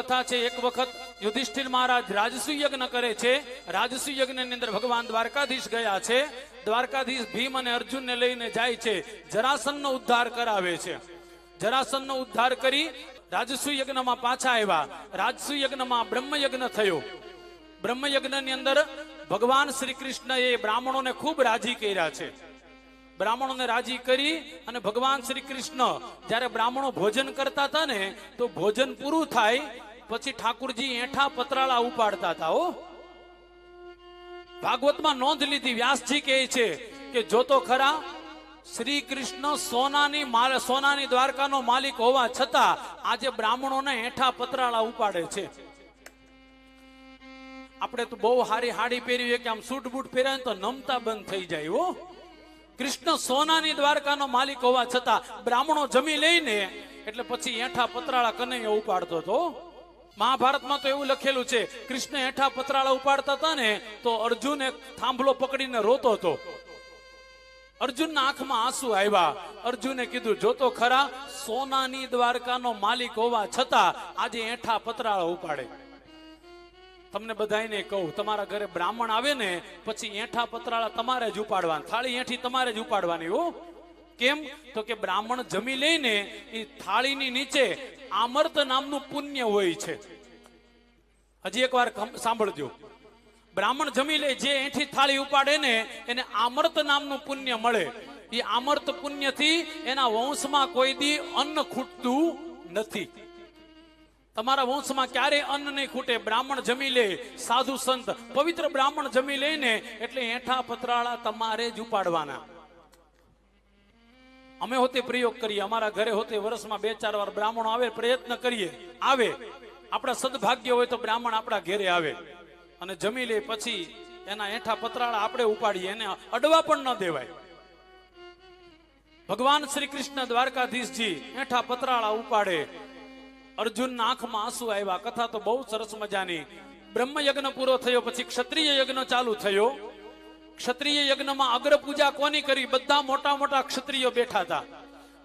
કથા છે એક વખત યુધિષ્ઠિર મહારાજ રાજસુ યજ્ઞ કરે છે. રાજસુ યજ્ઞની અંદર ભગવાન દ્વારકાધીશ ગયા છે. દ્વારકાધીશ ભીમ અને અર્જુનને લઈને જાય છે. જરાસનનો ઉદ્ધાર કરાવે છે. જરાસનનો ઉદ્ધાર કરી રાજસુ યજ્ઞમાં પાછા આવ્યા. રાજસુ યજ્ઞમાં બ્રહ્મ યજ્ઞ થયો. બ્રહ્મ યજ્ઞની અંદર ભગવાન શ્રી કૃષ્ણએ બ્રાહ્મણોને ખૂબ રાજી કર્યા છે. બ્રાહ્મણોને રાજી કરી અને ભગવાન શ્રી કૃષ્ણ જ્યારે બ્રાહ્મણો ભોજન કરતા હતા ને, તો ભોજન પૂરું થાય પછી ઠાકુરજી એઠા પતરાળા ઉપાડતા હતા, હો. ભાગવતમાં નોંધ લીધી, વ્યાસજી કહે છે કે જો તો ખરા શ્રી કૃષ્ણ સોનાની સોનાની દ્વારકાનો માલિક હોવા છતાં આજે બ્રાહ્મણોને હેઠા પતરાળા ઉપાડે છે. આપણે તો બહુ હારી હાડી પહેરી કે આમ સૂટ બૂટ પહેરાય તો નમતા બંધ થઈ જાય, હો. કૃષ્ણ સોનાની દ્વારકાનો માલિક હોવા છતાં બ્રાહ્મણો જમી લઈને એટલે પછી એઠા પતરાળા કનૈયા ઉપાડતો હતો મહાભારતમાં તો એવું લખેલું છે, કૃષ્ણ હેઠા પતરાળા ઉપાડતા હતા ને, તો અર્જુન એક થાંભલો પકડીને રોતો હતો. અર્જુનના આંખમાં આંસુ આવ્યા. અર્જુને કીધું જોતો ખરા, સોનાની દ્વારકાનો માલિક હોવા છતાં આજે એઠા પતરાળા ઉપાડે. તમને બધાને કહું, તમારા ઘરે બ્રાહ્મણ આવે ને, પછી એઠા પતરાળા તમારે જ ઉપાડવાના, થાળી એઠી તમારે જ ઉપાડવાની હો. કેમ? તો કે બ્રાહ્મણ જમી લઈને એ થાળીની નીચે આમર્ત નામનું પુણ્ય હોય છે. હજી એકવાર સાંભળજો. બ્રાહ્મણ જમી લે, જે એઠી થાળી ઉપાડે ને, એને આમર્ત નામનું પુણ્ય મળે. એ આમર્ત પુણ્યથી એના વંશમાં કોઈ દી અન્ન ખૂટતું નથી. તમારા વંશમાં ક્યારે અન્ન નહીં ખૂટે. બ્રાહ્મણ જમી લે, સાધુ સંત. પવિત્ર બ્રાહ્મણ જમી લે ને, એટલે એઠા પતરાળા તમારે જ ઉપાડવાના. અમે હોતે પ્રયોગ કરીએ, અમારા ઘરે હોતે વર્ષમાં બે, ચાર વાર બ્રાહ્મણો આવે, પ્રયત્ન કરીએ. આવે. આપણા સદભાગ્ય હોય તો બ્રાહ્મણ આપણા ઘેરે આવે. અને જમી લે પછી એના એઠા પતરાળા આપણે ઉપાડીએ, એને અડવા પણ ન દેવાય. ભગવાન શ્રી કૃષ્ણ દ્વારકાધીશજી એઠા પતરાળા ઉપાડે. અર્જુનના આંખમાં આંસુ આવ્યા. કથા તો બહુ સરસ મજાની. બ્રહ્મ યજ્ઞ પૂરો થયો, પછી ક્ષત્રિય યજ્ઞ ચાલુ થયો. ક્ષત્રિય યજ્ઞમાં અગ્ર પૂજા કોની કરી? બધા મોટા મોટા ક્ષત્રિયો બેઠા હતા.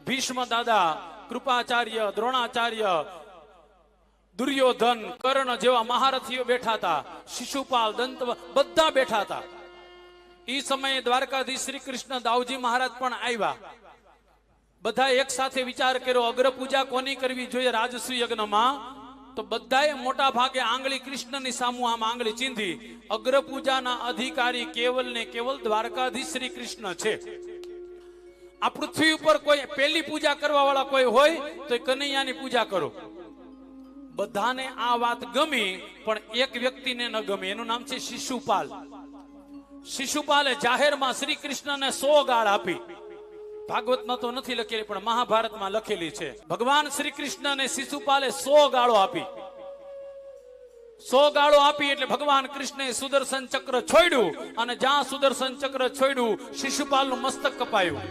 ભીષ્મ દાદા, કૃપાચાર્ય, દ્રોણાચાર્ય, દુર્યોધન, કર્ણ જેવા મહારથીઓ બેઠા હતા. શિશુપાલ, દંત બધા બેઠા હતા. એ સમયે દ્વારકાધીશ શ્રી કૃષ્ણ દાવજી મહારાજ પણ આવ્યા. બધા એક સાથે વિચાર કર્યો, અગ્ર પૂજા કોની કરવી જોઈએ? રાજસુ યજ્ઞમાં તો બધાએ મોટા ભાગે આંગળી કૃષ્ણની સામુ આમ આંગળી ચીંધી. અગ્ર પૂજાના અધિકારી કેવલ ને કેવલ દ્વારકાધીશ શ્રી કૃષ્ણ છે. આ પૃથ્વી ઉપર કોઈ પેલી પૂજા કરવા વાળા કોઈ હોય તો કનૈયાની પૂજા કરો. બધાને આ વાત ગમી, પણ એક વ્યક્તિને ન ગમી. એનું નામ છે શિશુપાલ. શિશુપાલે જાહેરમાં શ્રી કૃષ્ણને સો ગાળ આપી. ભાગવતમાં તો નથી લખેલી, પણ મહાભારતમાં લખેલી છે. ભગવાન શ્રી કૃષ્ણને શિશુપાલે સો ગાળો આપી. સો ગાળો આપી એટલે ભગવાન કૃષ્ણએ સુદર્શન ચક્ર છોડ્યું અને જ્યાં સુદર્શન ચક્ર છોડ્યું, શિશુપાલનું મસ્તક કપાયું.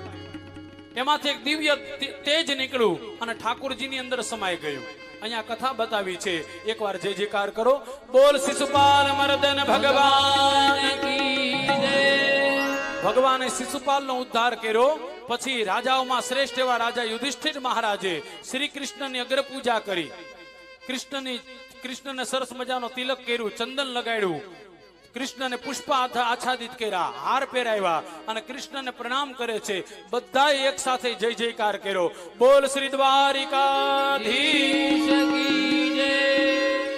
એમાંથી એક દિવ્ય તેજ નીકળ્યું અને ઠાકોરજીની અંદર સમાઈ ગયું. અહીંયા કથા બતાવી છે, એકવાર જય જયકાર કરો. બોલ શિશુપાલ મર્દન ભગવાન ભગવાને શિશુપાલ શિશુપાલનો ઉદ્ધાર કર્યો. પછી રાજાઓમાં શ્રેષ્ઠ એવા રાજા યુધિષ્ઠિર મહારાજે શ્રી કૃષ્ણની અગ્ર પૂજા કરી. કૃષ્ણની, કૃષ્ણને સરસ મજાનો તિલક કર્યું, ચંદન લગાડ્યું. કૃષ્ણને પુષ્પ આચ્છાદિત કર્યા, હાર પહેરાવ્યા અને કૃષ્ણને પ્રણામ કરે છે. બધાએ એક સાથે જય જયકાર કર્યો. બોલ શ્રી દ્વારિકાધીશ